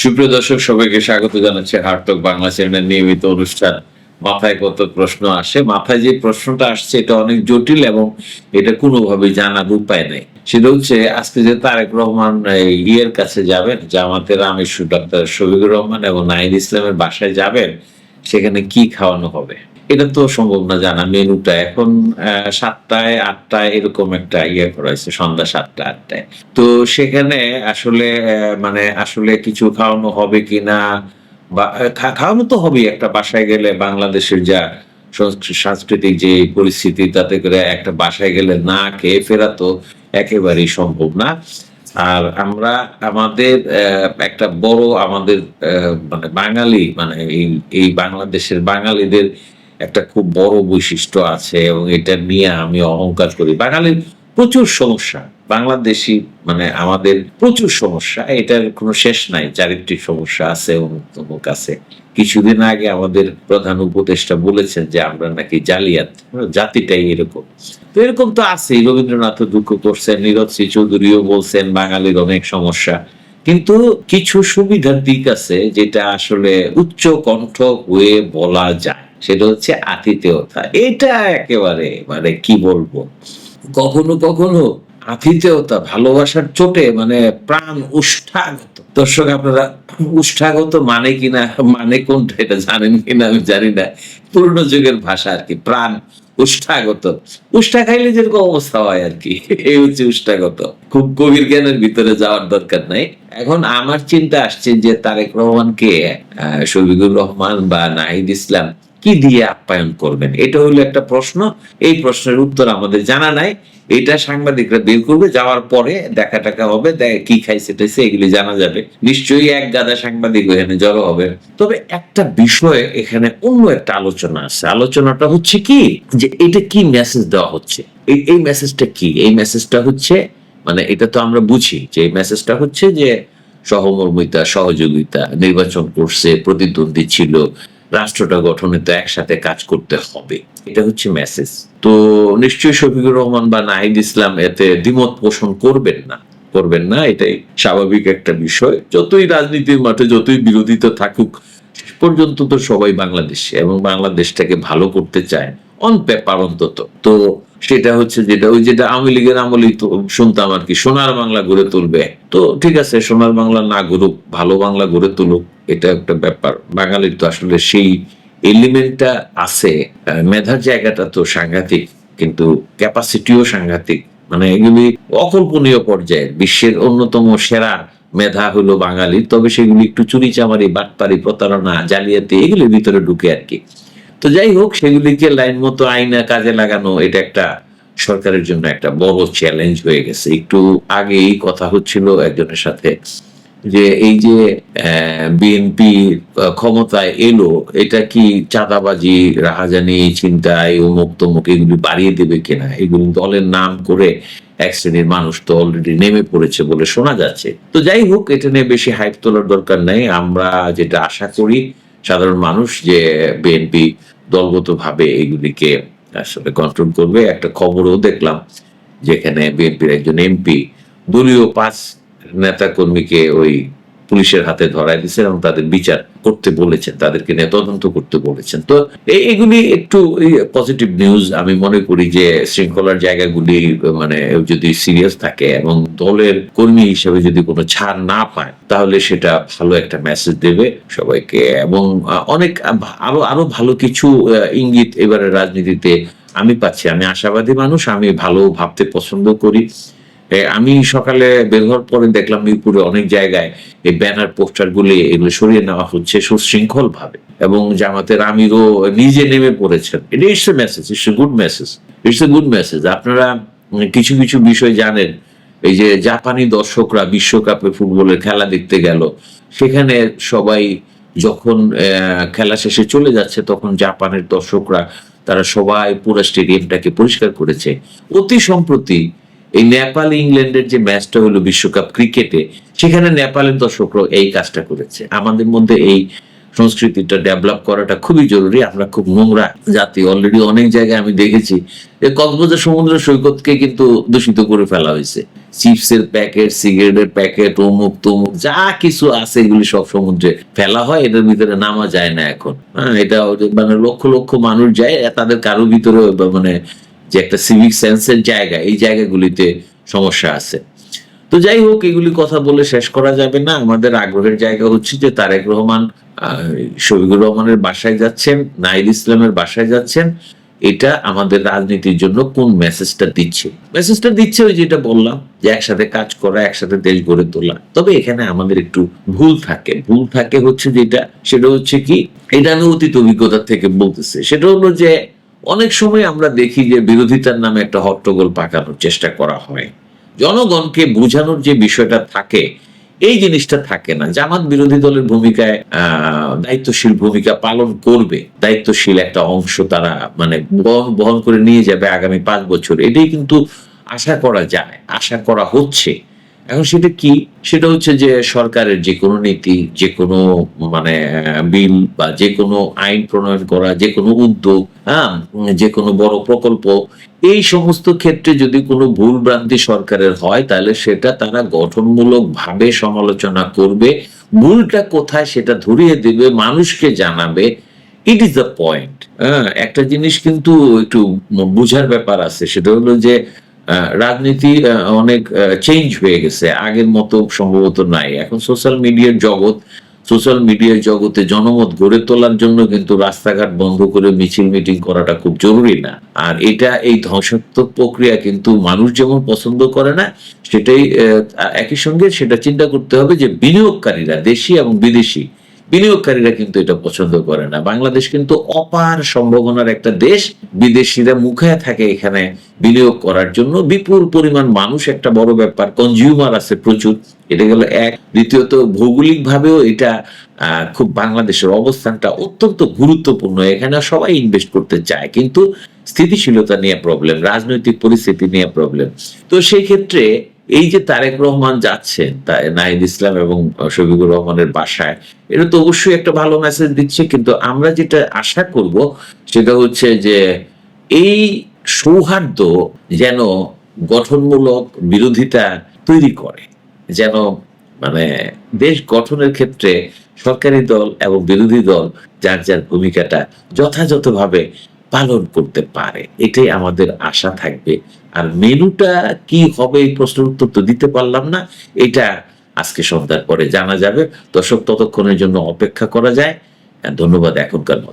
সুপ্রিয় দর্শক, সবাইকে স্বাগত জানাচ্ছি হার্টক বাংলা চ্যানেলের নিয়মিত অনুষ্ঠান। মাথায় কত প্রশ্ন আসে? মাথায় যে প্রশ্নটা আসছে, এটা অনেক জটিল এবং এটা কোনোভাবে জানার উপায় নেই। সেটা হচ্ছে, আজকে যে তারেক রহমান ইয়ের কাছে যাবেন, জামাতের আমির ডক্টর শফিকুর রহমান এবং নাহিদ ইসলামের বাসায় যাবেন সেখানে কি খাওয়ানো হবে? এটা তো সম্ভব না জানা, মেনুটা। এখন সাতটায়, আটটায় এরকম একটা ইয়ে করা হয়েছে, সন্ধ্যা সাতটা, আটটায়। তো সেখানে আসলে মানে আসলে কিছু খাওয়ানো হবে কিনা বা খাওয়ানো তো হবেই একটা বাসায় গেলে বাংলাদেশের যা সাংস্কৃতিক যে পরিস্থিতি, তাতে করে একটা বাসায় গেলে না খেয়ে ফেরা তো একেবারেই সম্ভব না। আর আমরা আমাদের একটা বড় আমাদের মানে বাঙালি মানে এই এই বাংলাদেশের বাঙালিদের একটা খুব বড় বৈশিষ্ট্য আছে এবং এটা নিয়ে আমি অহংকার করি। বাঙালির প্রচুর সমস্যা। বাংলাদেশি মানে আমাদের প্রচুর সমস্যা। এটার কোনো শেষ নাই, চারিত্রিক সমস্যা আছে, অমুক আছে। কিছুদিন আগে আমাদের প্রধান উপদেষ্টা বলেছেন যে আমরা নাকি জালিয়াত, জাতিটাই এরকম। তো এরকম তো আছেই। রবীন্দ্রনাথ দুঃখ করছেন নীরজ শ্রী চৌধুরীও বলছেন, বাঙালির অনেক সমস্যা। কিন্তু কিছু সুবিধার দিক আছে যেটা আসলে উচ্চ কণ্ঠ হয়ে বলা যায়। সেটা হচ্ছে আতিথেয়তা। এটা একেবারে মানে কি বলব? কখনো কখনো আতিথেয়তা ভালোবাসার চোটে মানে প্রাণ উষ্ঠাগত। দর্শক, আপনারা উষ্ঠাগত মানে কিনা মানে কোনটা এটা জানেন কিনা আমি জানি না। পুরনো যুগের ভাষা আর কি, প্রাণ উষ্ঠাগত। উষ্ঠা খাইলে যেরকম অবস্থা হয় আর কি, এই হচ্ছে উষ্ঠাগত। খুব গভীর জ্ঞানের ভিতরে যাওয়ার দরকার নাই। এখন আমার চিন্তা আসছে যে তারেক রহমানকে শফিকুর রহমান বা নাহিদ ইসলাম কি দিয়ে আপ্যায়ন করবেন? এটা হলো একটা প্রশ্ন। এই প্রশ্নের উত্তর আমাদের জানা নাই। এটা সাংবাদিকরা বের করবে, যাওয়ার পরে দেখা টাকা হবে কি খাইছে টাইছে, এগুলি জানা যাবে। নিশ্চয়ই এক গাদা সাংবাদিক এখানে জড়ো হবে। তবে একটা বিষয় এখানে অন্য একটা আলোচনা আছে। আলোচনাটা হচ্ছে কি? যে এটা কি মেসেজ দেওয়া হচ্ছে? এই মেসেজটা কি? এই মেসেজটা হচ্ছে মানে এটা তো আমরা বুঝি যে এই মেসেজটা হচ্ছে যে সহমর্মিতা, সহযোগিতা, নির্বাচন করছে, প্রতিদ্বন্দ্বী ছিল রাষ্ট্রটা গঠনে তো একসাথে কাজ করতে হবে। এটা হচ্ছে মেসেজ তো নিশ্চয়ই শফিকুর রহমান বা নাহিদ ইসলাম এতে দ্বিমত পোষণ করবেন না। করবেন না, এটাই স্বাভাবিক একটা বিষয়। যতই রাজনীতির মাঠে যতই বিরোধিতা থাকুক পর্যন্ত তো সবাই বাংলাদেশ এবং বাংলাদেশটাকে ভালো করতে চায় অন পেপার অন্তত। তো সেটা হচ্ছে যেটা, ওই যেটা আওয়ামী লীগের আমলেই তো শুনতাম আর কি, সোনার বাংলা গড়ে তুলবে। তো ঠিক আছে, সোনার বাংলা না গড়ুক ভালো বাংলা গড়ে তুলুক। এটা একটা ব্যাপার। বাঙালির তো আসলে সেই এলিমেন্টটা আছে। মেধার জায়গাটা তো সাংঘাতিক, কিন্তু ক্যাপাসিটিও সাংঘাতিক। মানে এগুলি অকল্পনীয় পর্যায়ে। বিশ্বের অন্যতম সেরা মেধা হলো বাঙালির তবে সেগুলি একটু চুরি চামারি বাটপারি, প্রতারণা, জালিয়াতি, এগুলির ভিতরে ঢুকে আর কি। তো যাই হোক, সেগুলিকে লাইন মতো আইনা কাজে লাগানো, এটা একটা সরকারের জন্য একটা বড় চ্যালেঞ্জ হয়ে গেছে। একটু আগেই কথা হচ্ছিল একজনের সাথে। যে এই যে বিএনপি ক্ষমতায় এলো, এটা কি চাঁদাবাজি, রাহাজানি চিন্তায় অমুক তমুক এগুলি বাড়িয়ে দেবে কিনা? এগুলি দলের নাম করে এক শ্রেণির মানুষ তো অলরেডি নেমে পড়েছে বলে শোনা যাচ্ছে। তো যাই হোক, এটা নিয়ে বেশি হাইপ তোলার দরকার নেই। আমরা যেটা আশা করি, সাধারণ মানুষ যে বিএনপি দলগতভাবে এগুলিকে আসলে কন্ট্রোল করবে, একটা খবরও দেখলাম, যেখানে বিএনপির একজন এমপি দলীয় পাঁচ নেতা কর্মীকে ওই পুলিশের হাতে ধরায় দিয়েছেন এবং তাদের বিচার করতে বলেছেন, তাদেরকে নিয়ে তদন্ত করতে বলেছেন। তো এই- এগুলি একটু পজিটিভ নিউজ আমি মনে করি যে শৃঙ্খলার জায়গাগুলি মানে যদি সিরিয়াস থাকে এবং দলের কর্মী হিসেবে যদি কোনো ছাড় না পায়, তাহলে সেটা ভালো একটা মেসেজ দেবে সবাইকে। এবং অনেক আরও আরও ভালো কিছু ইঙ্গিত এবারে রাজনীতিতে আমি পাচ্ছি। আমি আশাবাদী মানুষ, আমি ভালো ভাবতে পছন্দ করি। আমি সকালে বের হওয়ার পরে দেখলাম মিরপুরে অনেক জায়গায় এই ব্যানার পোস্টার গুলি এগুলো সরিয়ে নেওয়া হচ্ছে সুশৃঙ্খল ভাবে এবং জামাতের আমিরও নিজে নেমে পড়েছেন। এটা it's a message it's a good message it's a good message আপনারা কিছু কিছু বিষয় জানেন, এই যে জাপানি দর্শকরা বিশ্বকাপে ফুটবলের খেলা দেখতে গেল, সেখানে সবাই যখন খেলা শেষে চলে যাচ্ছে তখন জাপানের দর্শকরা, তারা সবাই পুরো স্টেডিয়ামটাকে পরিষ্কার করেছে। অতি সম্প্রতি এই নেপাল ইংল্যান্ডের যে ম্যাচটা হলো বিশ্বকাপ ক্রিকেটে, সেখানে নেপালের দর্শকরা এই কাজটা করেছে। আমাদের মধ্যে এই সংস্কৃতিটা ডেভেলপ করাটা খুবই জরুরি। আমরা খুব নোংরা জাতি। অলরেডি অনেক জায়গায় আমি দেখেছি যে কক্সবাজার সমুদ্র সৈকতকে কিন্তু দূষিত করে ফেলা হয়েছে। চিপসের প্যাকেট, সিগারেটের প্যাকেট, অমুক তমুক, যা কিছু আছে এগুলি সব সমুদ্রে ফেলা হয়। এটার ভিতরে নামা যায় না এখন। হ্যাঁ এটা মানে লক্ষ লক্ষ মানুষ যায়, তাদের কারও ভিতরে মানে যে একটা সিভিক সেন্সের জায়গা, এই জায়গাগুলিতে সমস্যা আছে। তো যাই হোক, এগুলি কথা বলে শেষ করা যাবে না। আমাদের আগ্রহের জায়গা হচ্ছে যে তারেক রহমান শফিকুর রহমানের বাসায় যাচ্ছেন নাইল ইসলামের বাসায় যাচ্ছেন। এটা আমাদের রাজনীতির জন্য কোন মেসেজটা দিচ্ছে? মেসেজটা দিচ্ছে ওই যেটা বললাম, যে একসাথে কাজ করা, একসাথে দেশ গড়ে তোলা। তবে এখানে আমাদের একটু ভুল থাকে। ভুল থাকে হচ্ছে যেটা, সেটা হচ্ছে কি, এটা আমি অতীত অভিজ্ঞতা থেকে বলতেছে। সেটা হলো যে অনেক সময় আমরা দেখি যে বিরোধিতার নামে একটা হট্টগোল পাকানোর চেষ্টা করা হয়। জনগণকে বোঝানোর যে বিষয়টা থাকে, এই জিনিসটা থাকে না। জামাত বিরোধী দলের ভূমিকায় দায়িত্বশীল ভূমিকা পালন করবে। দায়িত্বশীল একটা অংশ তারা মানে বহন বহন করে নিয়ে যাবে আগামী পাঁচ বছর। এটাই কিন্তু আশা করা যায়, আশা করা হচ্ছে। এখন সেটা কি? সেটা হচ্ছে যে সরকারের যে কোনো নীতি যে কোনো মানে বিল বা যে কোনো আইন প্রণয়ন করা যে কোনো উদ্যোগ হ্যাঁ যে কোনো বড় প্রকল্প, এই সমস্ত ক্ষেত্রে যদি কোনো ভুল ভ্রান্তি সরকারের হয়, তাহলে সেটা তারা গঠনমূলক ভাবে সমালোচনা করবে। ভুলটা কোথায় সেটা ধরিয়ে দেবে, মানুষকে জানাবে। ইট ইজ দ্য পয়েন্ট একটা জিনিস কিন্তু একটু বুঝার ব্যাপার আছে, সেটা হলো যে রাজনীতি অনেক চেঞ্জ হয়ে গেছে। আগের মতো সম্ভবত নাই। এখন সোশ্যাল মিডিয়ার জগৎ সোশ্যাল মিডিয়ার জগতে জনমত গড়ে তোলার জন্য কিন্তু রাস্তাঘাট বন্ধ করে মিছিল মিটিং করাটা খুব জরুরি না। আর এটা এই ধ্বংসাত্মক প্রক্রিয়া কিন্তু মানুষ যেমন পছন্দ করে না, সেটাই একই সঙ্গে সেটা চিন্তা করতে হবে যে বিনিয়োগকারীরা, দেশি এবং বিদেশি বিনিয়োগকারীরা কিন্তু এটা পছন্দ করে না। বাংলাদেশ কিন্তু অপার সম্ভাবনার একটা দেশ। বিদেশিরা মুখে থাকে এখানে বিনিয়োগ করার জন্য। বিপুল পরিমাণ মানুষ একটা বড় ব্যাপার কনজিউমার আছে প্রচুর। এটা গেল এক। দ্বিতীয়ত ভৌগোলিক ভাবেও এটা খুব বাংলাদেশের অবস্থানটা অত্যন্ত গুরুত্বপূর্ণ। এখানে সবাই ইনভেস্ট করতে চায়, কিন্তু স্থিতিশীলতা নিয়ে প্রবলেম রাজনৈতিক পরিস্থিতি নিয়ে প্রবলেম তো সেই ক্ষেত্রে এই যে তারেক রহমান যাচ্ছেন নাহিদ ইসলাম এবং শফিকুর রহমানের বাসায়, এটা তো অবশ্যই একটা ভালো মেসেজ দিচ্ছে, কিন্তু আমরা যেটা আশা করব সেটা হচ্ছে যে এই সৌহার্দ্য যেন গঠনমূলক বিরোধিতা তৈরি করে, যেন মানে দেশ গঠনের ক্ষেত্রে সরকারি দল এবং বিরোধী দল যার যার ভূমিকাটা যথাযথভাবে পালন করতে পারে। এটাই আমাদের আশা থাকবে। আর মেনুটা কি হবে এই প্রশ্নের উত্তর তো দিতে পারলাম না। এটা আজকে সন্ধ্যার পরে জানা যাবে। দর্শক ততক্ষণের জন্য অপেক্ষা করা যায়। ধন্যবাদ এখনকার মতো।